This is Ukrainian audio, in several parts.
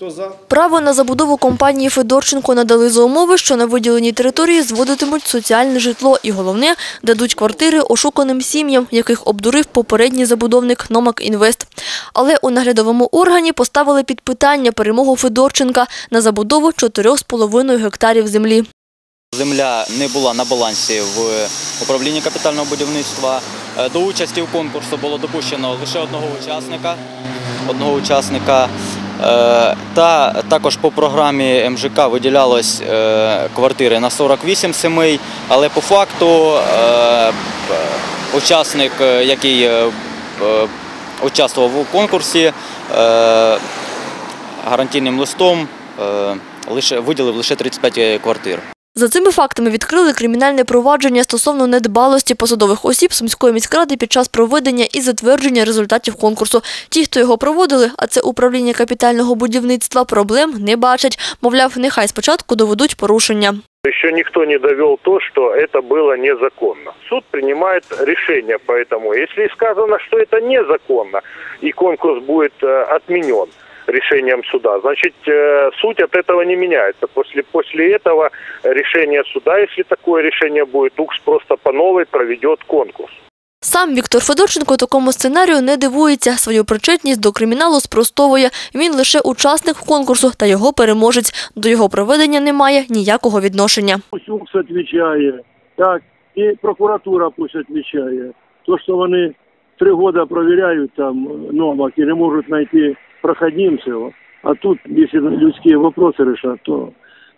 Хто за? Право на забудову компанії Федорченко надали за умови, що на виділеній території зводитимуть соціальне житло і, головне, дадуть квартири ошуканим сім'ям, яких обдурив попередній забудовник Номак Інвест. Але у наглядовому органі поставили під питання перемогу Федорченка на забудову 4,5 гектарів землі. Земля не була на балансі в управлінні капітального будівництва. Е, До участі в конкурсу було допущено лише одного учасника. Одного учасника. Е, Та також по програмі МЖК виділялось е, квартири на 48 сімей, але по факту е, учасник, який участвував у конкурсі, гарантійним листом виділив лише 35 квартир. За цими фактами відкрили кримінальне провадження стосовно недбалості посадових осіб Сумської міськради під час проведення і затвердження результатів конкурсу. Ті, хто його проводили, а це управління капітального будівництва, проблем не бачать. Мовляв, нехай спочатку доведуть порушення. Еще никто не довел то, что это было незаконно. Суд принимает решение по этому. Если сказано, что это незаконно, и конкурс будет э, отменен решением суда, значит, э, суть от этого не меняется. После, после этого решения суда, если такое решение будет, УКС просто по новой проведет конкурс. Сам Віктор Федорченко такому сценарію не дивується. Свою причетність до криміналу спростовує. Він лише учасник конкурсу та його переможець. До його проведення немає ніякого відношення. Пусть УКС відповідає, так, і прокуратура пусть відповідає. То, що вони три роки перевіряють там номак і не можуть знайти проходимців, а тут, если людські вопроси решать, то...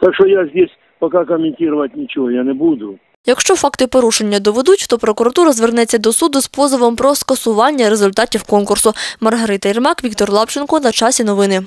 Так що я здесь поки коментувати нічого я не буду. Якщо факти порушення доведуть, то прокуратура звернеться до суду з позовом про скасування результатів конкурсу. Маргарита Єрмак, Віктор Лапченко. На часі новини.